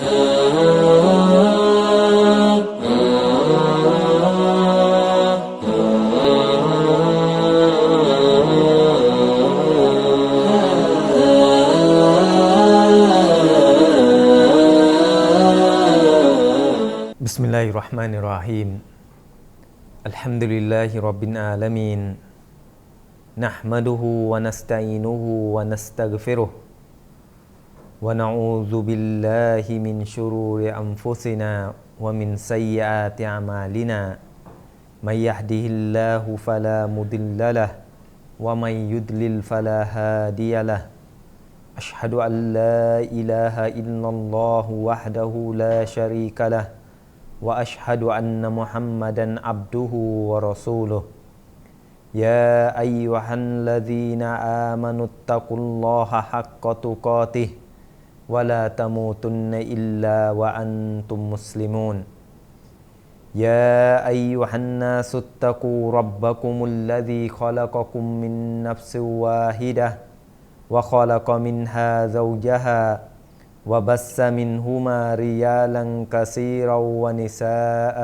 بسم الله الرحمن الرحيم. الحمد لله رب العالمين. نحمده ونستعينه ونستغفره. ونعوذ بالله من شرور أنفسنا ومن سيئات أعمالنا من يهده الله فلا مضل له ومن يضلل فلا هادي له أشهد أن لا إله إلا الله وحده لا شريك له وأشهد أن محمدا عبده ورسوله يا أيها الذين آمنوا اتقوا الله حق تقاته ولا تموتن إلا وأنتم مسلمون. يا أيها الناس اتقوا ربكم الذي خلقكم من نفس واحدة وخلق منها زوجها وبس منهما رجالا كثيرا ونساء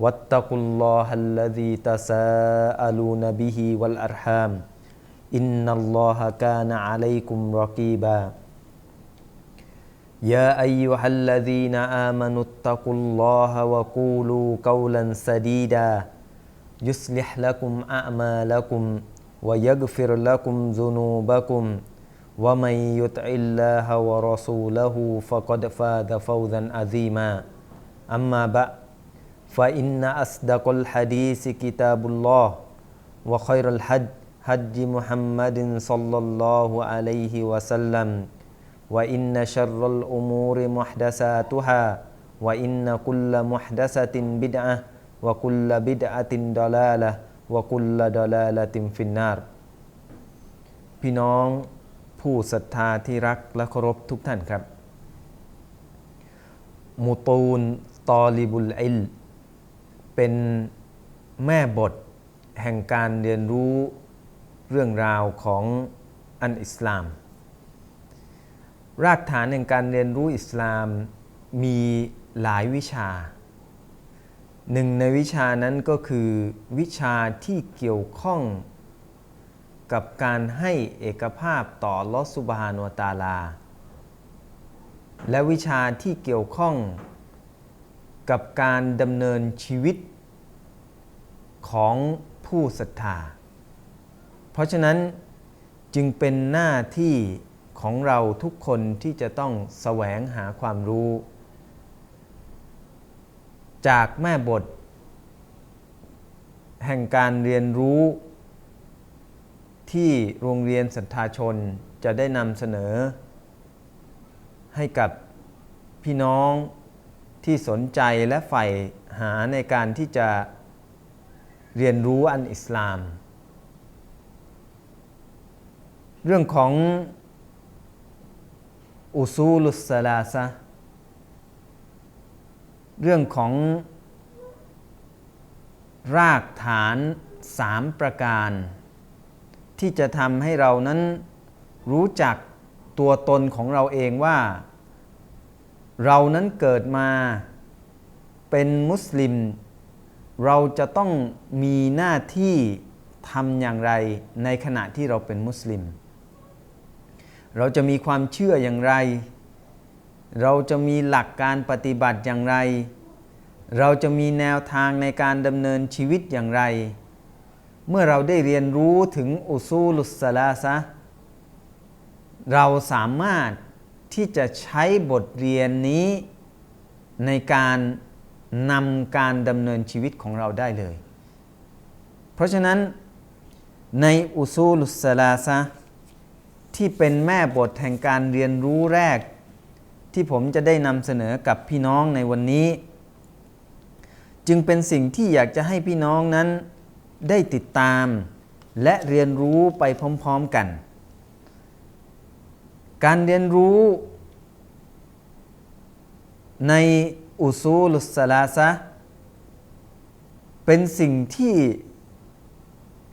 واتقوا الله الذي تساءلون به والأرحام. إن الله كان عليكم رقيبا. يا أيها الذين آمنوا اتقوا الله وقولوا قولا سديدا. يصلح لكم أعمالكم ويغفر لكم ذنوبكم. ومن يطع الله ورسوله فقد فاز فوزا عظيما. أما بعد فإن أصدق الحديث كتاب الله وخير الحج حج محمد صلى الله عليه وسلم. وإن شر الأمور محدثاتها وإن كل محدثة بدعة وكل بدعة ضلالة وكل ضلالة في النار พี่น้องผู้ศรัทธาที่รักและเคารพทุกท่านครับ มูตูนตอลิบุลอิล เป็นแม่บทแห่งการเรียนรู้เรื่องราวของอันอิสลาม รากฐานแห่งการเรียนรู้อิสลามมีหลายวิชา หนึ่งในวิชานั้นก็คือวิชาที่เกี่ยวข้องกับการให้เอกภาพต่อลอสุบฮานวตาลา และวิชาที่เกี่ยวข้องกับการดำเนินชีวิตของผู้ศรัทธา เพราะฉะนั้นจึงเป็นหน้าที่ ของเราทุกคนที่จะต้องแสวงหาความรู้ จากแม่บท แห่งการเรียนรู้ ที่โรงเรียนสัทธาชนจะได้นำเสนอ ให้กับพี่น้องที่สนใจและใฝ่หาในการที่จะเรียนรู้อันอิสลาม เรื่องของ อุซูลุสลาซะเรื่องของรากฐานสามประการ ที่จะทำให้เรานั้นรู้จักตัวตนของเราเองว่า เรานั้นเกิดมาเป็นมุสลิม เราจะต้องมีหน้าที่ทำอย่างไรในขณะที่เราเป็นมุสลิม เราจะมีความเชื่ออย่างไร เราจะมีหลักการปฏิบัติอย่างไร เราจะมีแนวทางในการดำเนินชีวิตอย่างไร เมื่อเราได้เรียนรู้ถึงอุซูลุสลาซะเราสามารถที่จะใช้บทเรียนนี้ในการนำการดำเนินชีวิตของเราได้เลย เพราะฉะนั้นในอุซูลุสลาซะ ที่เป็นแม่บทแห่งการเรียนรู้แรก ที่ผมจะได้นำเสนอกับพี่น้องในวันนี้ จึงเป็นสิ่งที่อยากจะให้พี่น้องนั้นได้ติดตาม และเรียนรู้ไปพร้อมๆกัน การเรียนรู้ ในอุซูลุสลาซะเป็นสิ่งที่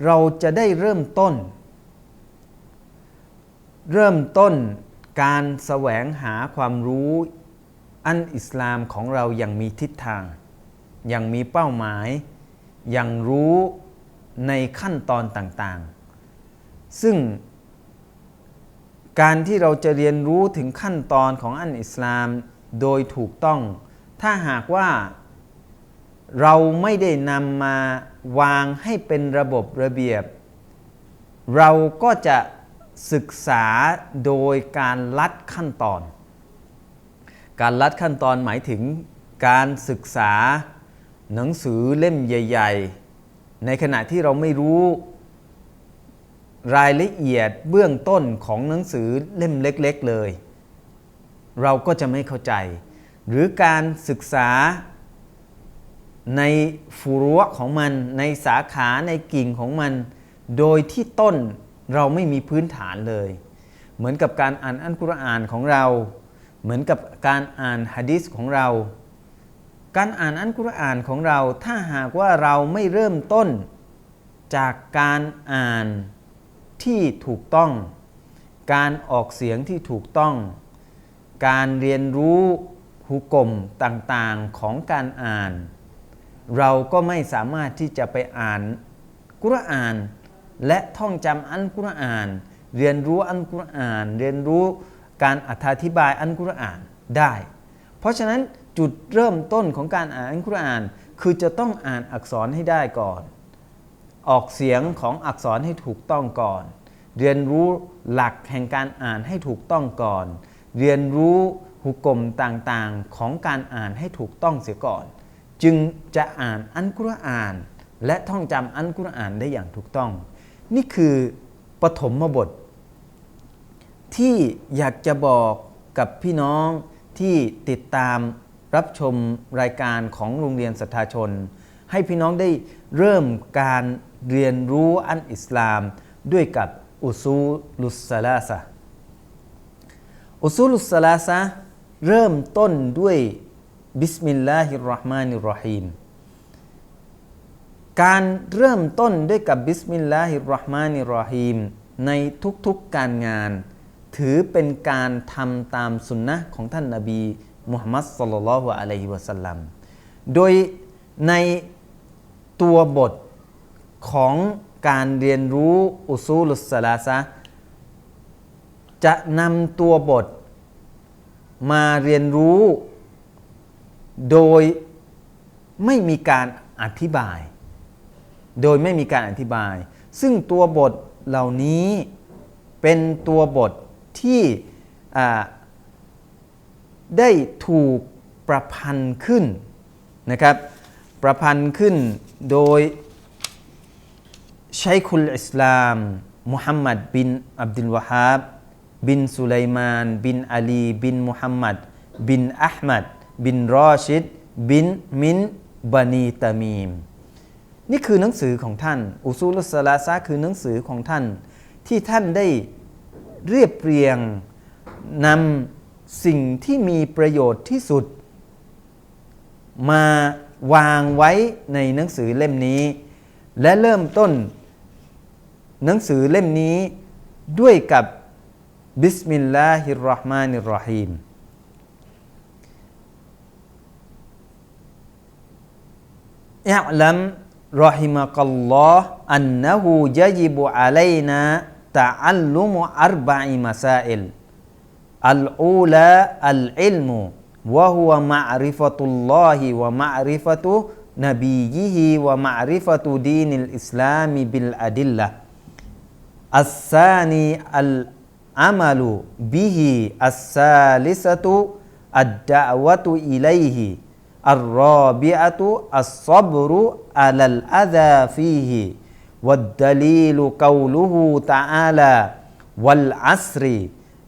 เราจะได้เริ่มต้น เริ่มต้นการแสวงหาความรู้อันอิสลามของเรายังมีทิศทาง ยังมีเป้าหมาย ยังรู้ในขั้นตอนต่างๆ ซึ่งการที่เราจะเรียนรู้ถึงขั้นตอนของอันอิสลามโดยถูกต้อง ถ้าหากว่าเราไม่ได้นำมาวางให้เป็นระบบระเบียบ เราก็จะ ศึกษาโดยการลัดขั้นตอน การลัดขั้นตอนหมายถึงการศึกษาหนังสือเล่มใหญ่ ๆ ในขณะที่เราไม่รู้รายละเอียดเบื้องต้นของหนังสือเล่มเล็ก ๆ เลย เราก็จะไม่เข้าใจ หรือการศึกษาในฟูรัวของมัน ในสาขาในกิ่งของมัน โดยที่ต้น เราไม่มีพื้นฐานเลย เหมือนกับการอ่านอัลกุรอานของเรา เหมือนกับการอ่านฮะดิษของเรา การอ่านอัลกุรอานของเรา ถ้าหากว่าเราไม่เริ่มต้น จากการอ่านที่ถูกต้อง การออกเสียงที่ถูกต้อง การเรียนรู้หุกลมต่างๆของการอ่าน เราก็ไม่สามารถที่จะไปอ่านกุรอาน และท่องจำอัลกุรอาน เรียนรู้อัลกุรอาน เรียนรู้การอธิบายอัลกุรอานได้ เพราะฉะนั้นจุดเริ่มต้นของการอ่านอัลกุรอาน คือจะต้องอ่านอักษรให้ได้ก่อน ออกเสียงของอักษรให้ถูกต้องก่อน เรียนรู้หลักแห่งการอ่านให้ถูกต้องก่อน เรียนรู้หุกกลมต่างๆของการอ่านให้ถูกต้องเสียก่อน จึงจะอ่านอัลกุรอาน และท่องจำอัลกุรอานได้อย่างถูกต้อง นี่คือปฐมบท ที่อยากจะบอกกับพี่น้องที่ติดตามรับชมรายการของโรงเรียนสัทธาชน ให้พี่น้องได้เริ่มการเรียนรู้อันอิสลามด้วยกับอุซูลุสซาลาซะอุซูลุสซาลาซะเริ่มต้นด้วยบิสมิลลาฮิรราะห์มานิรราะฮีม การเริ่มต้นด้วยกับบิสมิลลาฮิรราะห์มานิรรฮีมในทุกๆการงาน ถือเป็นการทำตามสุนนะของท่านนาบีมุฮัมมัดสุลลัลฮุอะลัยฮิวะสัลลัมโดยในตัวบทของการเรียนรู้อุซูลุสลาซะจะนำตัวบทมาเรียนรู้โดยไม่มีการอธิบาย โดยไม่มีการอธิบาย ซึ่งตัวบทเหล่านี้เป็นตัวบทที่ได้ถูกประพันธ์ขึ้นนะครับ ประพันธ์ขึ้นโดยชัยคุลอิสลามมุฮัมมัดบินอับดุลวะฮับบินสุไลมาน บินอาลี บินมุฮัมมัด บินอัลมัด บินรอชิด บินมินบานีตามีม นี่คือหนังสือของท่าน อุซูลุสลาซาคือหนังสือของท่าน ที่ท่านได้เรียบเรียงนำสิ่งที่มีประโยชน์ที่สุด มาวางไว้ในหนังสือเล่มนี้ และเริ่มต้น หนังสือเล่มนี้ด้วยกับบิสมิลลาฮิรราะห์มานิรราะฮีมอิอลัมรอลลอฮ์อันนะฮูยะลัม อัรบะอิมาซาอิลอัลอูลาอัลอิลมุวะฮุว الرابعة الصبر على الأذى فيه والدليل قوله تعالى والعسر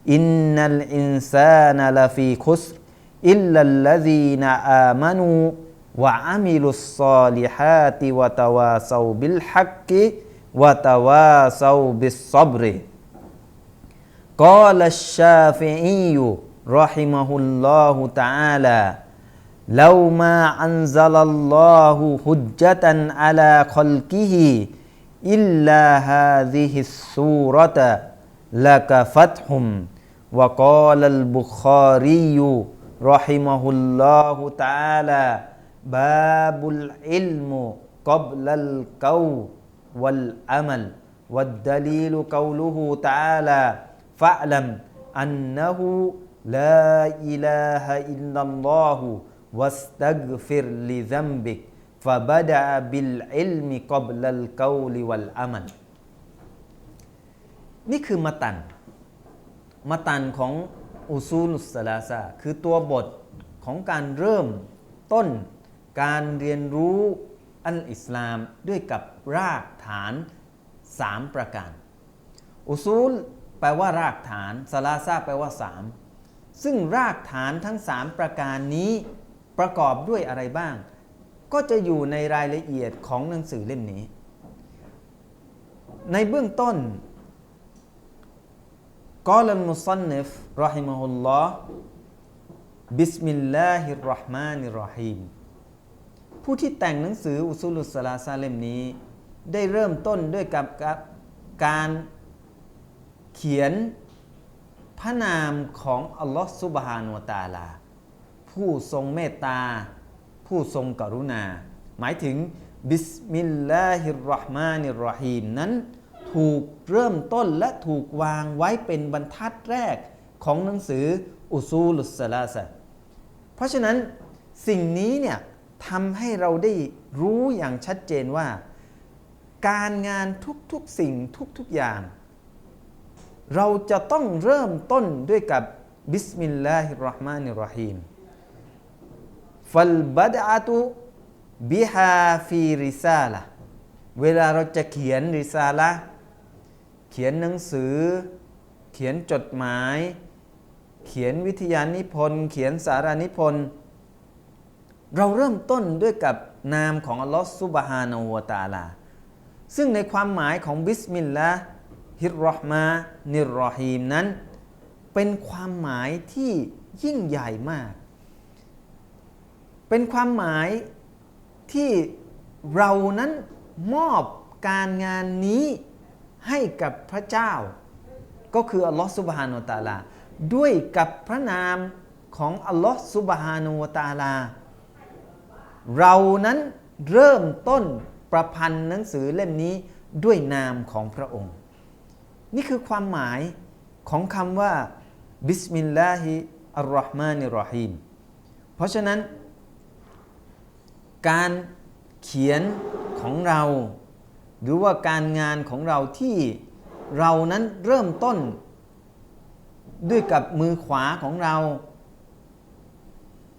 إن الإنسان لفي خسر إلا الذين آمنوا وعملوا الصالحات وتواصوا بالحق وتواصوا بالصبر. قال الشافعي رحمه الله تعالى لو ما أنزل الله حجة على خلقه إلا هذه السورة لكفتهم وقال البخاري رحمه الله تعالى باب العلم قبل القول والعمل والدليل قوله تعالى فاعلم أنه لا إله إلا الله วัสตักฟิรลิซัมบิกฟาบดาบิลอิลมิกอบลัลกาลิวัลอามัลนี่คือมาตัน มาตันของอุซูลุสลาซาคือตัวบทของการเริ่มต้นการเรียนรู้อันอิสลามด้วยกับรากฐาน 3 ประการ อุซูลแปลว่ารากฐานสลาซาแปลว่า 3 ซึ่งรากฐานทั้ง 3 ประการนี้ ประกอบด้วยอะไรบ้าง ก็จะอยู่ในรายละเอียดของหนังสือเล่มนี้ ในเบื้องต้นกอลัมมุซันนิฟรอฮิมุลลอฮ์บิสมิลลาฮิรราะห์มานิรราะฮีมผู้ที่แต่งหนังสืออุซูลุสลาซาเล่มนี้ ได้เริ่มต้นด้วยกับการเขียนพระนามของอัลลอฮ์ซุบฮานุตาลา ผู้ทรงเมตตา ผู้ทรงกรุณา หมายถึงบิสมิลลาฮิรราะห์มานิรราะฮีมนั้นถูกเริ่มต้นและถูกวางไว้เป็นบรรทัดแรกของหนังสืออุซูลุสลาซะเพราะฉะนั้นสิ่งนี้เนี่ยทำให้เราได้รู้อย่างชัดเจนว่า การงานทุกๆสิ่งทุกๆอย่าง เราจะต้องเริ่มต้นด้วยกับบิสมิลลาฮิรราะห์มานิรราะฮีม ฟัลบัดอะตุบิฮาฟีริซาละเวลาเราจะเขียนริซาละเขียนหนังสือ เขียนจดหมาย เขียนวิทยานิพนธ์ เขียนสารานิพนธ์ เราเริ่มต้นด้วยกับนามของอัลลอฮฺซุบฮานาอูตาลา ซึ่งในความหมายของบิสมิลลาฮิรราะห์มานิรราะฮีมนั้น เป็นความหมายที่ยิ่งใหญ่มาก เป็นความหมายที่เรานั้นมอบการงานนี้ให้กับพระเจ้า ก็คืออัลลอฮฺสุบฮานุตาลา ด้วยกับพระนามของอัลลอฮฺสุบฮานุตาลา เรานั้นเริ่มต้นประพันธ์หนังสือเล่มนี้ด้วยนามของพระองค์ นี่คือความหมายของคำว่าบิสมิลลาฮิอัลลอฮ์มานิรรฮีมเพราะฉะนั้น การเขียนของเรา หรือว่าการงานของเราที่เรานั้นเริ่มต้น ด้วยกับมือขวาของเรา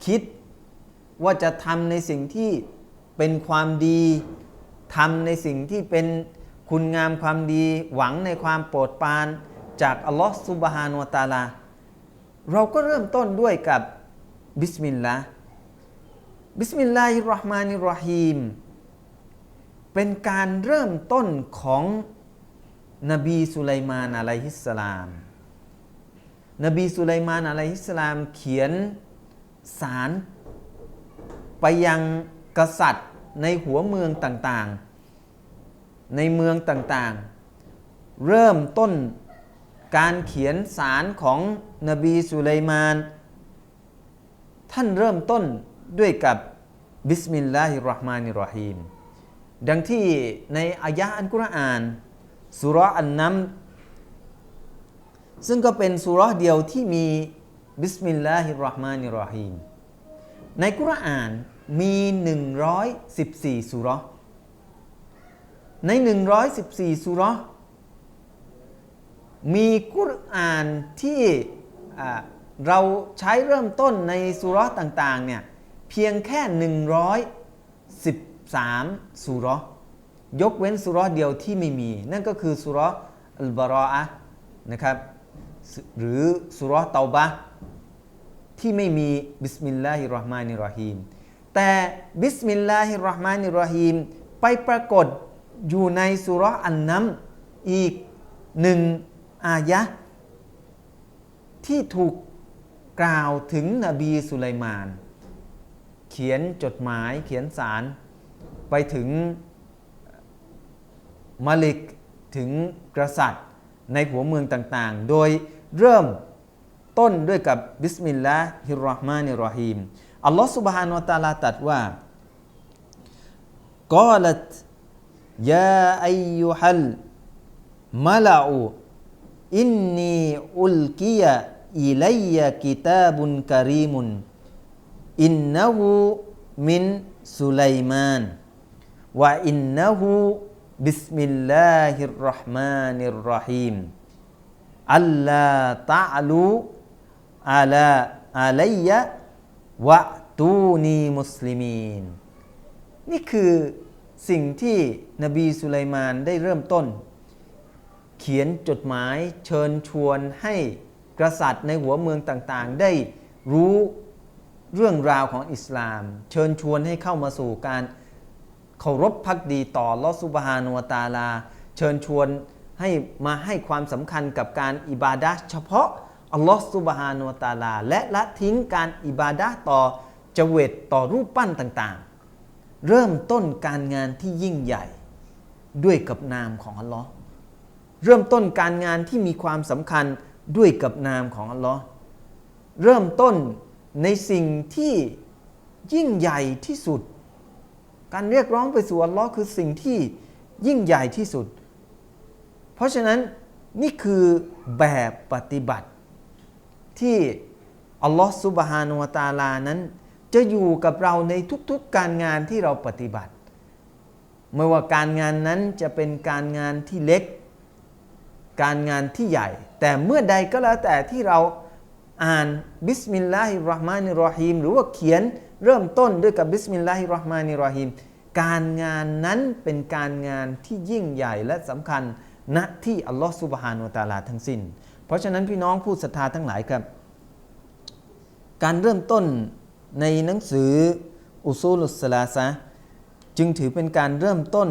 คิดว่าจะทำในสิ่งที่เป็นความดีทำในสิ่งที่เป็นคุณงามความดีหวังในความโปรดปรานจากอัลลอฮฺซุบฮานุตาลา เราก็เริ่มต้นด้วยกับบิสมิลลาห์ บิสมิลลาฮิรราะห์มานิรราะฮีมเป็นการเริ่มต้นของนบีสุไลมานอะลัยฮิสสลาม นบีสุไลมานอะลัยฮิสสลามเขียนสารไปยังกษัตริย์ในหัวเมืองต่างๆ ในเมืองต่างๆ เริ่มต้นการเขียนสารของนบีสุไลมาน ท่านเริ่มต้น ด้วยกับบิสมิลลาฮิรราะห์มานิรราะฮีมดังที่ในอายะอันกุรอานสุรอันนัมซึ่งก็เป็นสุรเดียวที่มีบิสมิลลาฮิรราะห์มานิรราะฮีมในกุรอานมี 114 สุรใน 114 สุรมีกุรอานที่เราใช้เริ่มต้นในสุรต่างๆเนี่ย เพียงแค่ 113สุรยกเว้นสุรเดียวที่ไม่มี นั่นก็คือสุรอัลบารออะนะครับหรือสุรเตาบะที่ไม่มีบิสมิลลาฮิรราะห์มานิรราะฮีมแต่บิสมิลลาฮิรราะห์มานิรราะฮีมไปปรากฏอยู่ในสุรอันนัมอีกหนึ่งอายะที่ถูกกล่าวถึงนบีสุไลมาน เขียนจดหมายเขียนสารไปถึงมาลิกถึงกษัตริย์ในหัวเมืองต่างๆ โดยเริ่มต้นด้วยกับบิสมิลลาฮิรราะห์มานิรรฮีมอัลลอฮ์ سبحانه และ تعالى ตรัสว่ากอลัตยาอายุฮัลมาลาอูอินนีอุลกิยะอิลัยยะกิตาบุนการีมุน อินนะฮูมินสุไลมานว่าอินนะฮูบิสมิลลาฮิรราะห์มานิรราะฮีมอัลลาตะลูอาลาอาลัยยะวะตูนีมุสลิมีนนี่คือสิ่งที่นบีสุไลมานได้เริ่มต้น เขียนจดหมายเชิญชวนให้กษัตริย์ในหัวเมืองต่างๆ ได้รู้ เรื่องราวของอิสลาม เชิญชวนให้เข้ามาสู่การเคารพพักดีต่อลอสุบฮานุวตาลา เชิญชวนให้มาให้ความสำคัญกับการอิบาดะเฉพาะอัลลอฮฺสุบฮานุวตาลา และละทิ้งการอิบาดะต่อจเวตต่อรูปปั้นต่างๆ เริ่มต้นการงานที่ยิ่งใหญ่ด้วยกับนามของอัลลอฮ์เริ่มต้นการงานที่มีความสำคัญด้วยกับนามของอัลลอฮ์เริ่มต้น สิ่งที่ยิ่งใหญ่ที่สุด การเรียกร้องไปสู่อัลลอฮ์คือสิ่งที่ยิ่งใหญ่ที่สุด เพราะฉะนั้นนี่คือแบบปฏิบัติที่อัลลอฮ์ซุบฮานุวตาลานั้น จะอยู่กับเราในทุกๆการงานที่เราปฏิบัติ ไม่ว่าการงานนั้นจะเป็นการงานที่เล็ก การงานที่ใหญ่ แต่เมื่อใดก็แล้วแต่ที่เรา อ่านบิสมิลลาฮิรราะห์มานิรเราะฮีมหรือว่าเขียนเริ่มต้นด้วยกับบิสมิลลาฮิรราะห์มานิรเราะฮีมการงานนั้นเป็นการงานที่ยิ่งใหญ่และสำคัญณที่อัลลอฮฺซุบฮานุตาลาทั้งสิ้น เพราะฉะนั้นพี่น้องผู้ศรัทธาทั้งหลายครับ การเริ่มต้นในหนังสืออุซูลุสลาซะจึงถือเป็นการเริ่มต้น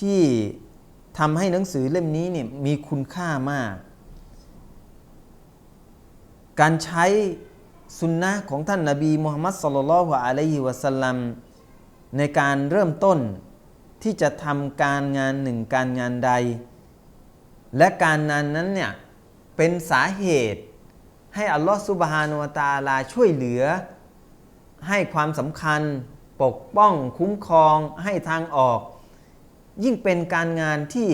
ที่ทำให้หนังสือเล่มนี้เนี่ยมีคุณค่ามาก การใช้สุนนะของท่านนาบีมุฮัมมัดสลลัลฮุอะลัยฮิวะสัลลัมในการเริ่มต้นที่จะทำการงานหนึ่งการงานใด และการงานนั้นเนี่ยเป็นสาเหตุให้อัลลอฮฺซุบฮานุวะตาลาช่วยเหลือ ให้ความสำคัญปกป้องคุ้มครองให้ทางออก ยิ่งเป็นการงานที่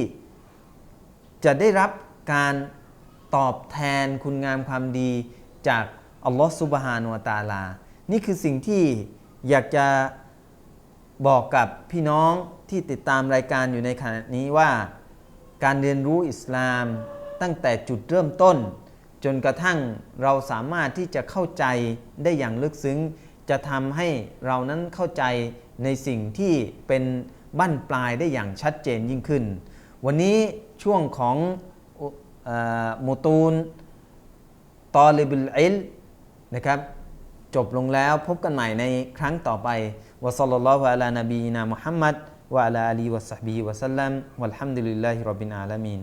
จะได้รับการ ตอบแทนคุณงามความดีจากอัลลอฮฺซุบฮานุวตาลา นี่คือสิ่งที่อยากจะบอกกับพี่น้องที่ติดตามรายการอยู่ในขณะนี้ว่า การเรียนรู้อิสลามตั้งแต่จุดเริ่มต้น จนกระทั่งเราสามารถที่จะเข้าใจได้อย่างลึกซึ้ง จะทำให้เรานั้นเข้าใจในสิ่งที่เป็นบั้นปลายได้อย่างชัดเจนยิ่งขึ้น วันนี้ช่วงของ มุตูนตอลิบิลอิลนะครับจบลงแล้วพบกันใหม่ในครั้งต่อไปวะซัลลัลลอฮุอะลานบีนามุฮัมมัดวะอะลาอาลีวะสัฮบีวะสัลลัมวัลฮัมดุลิลลาฮิร็อบบิลอาลามีน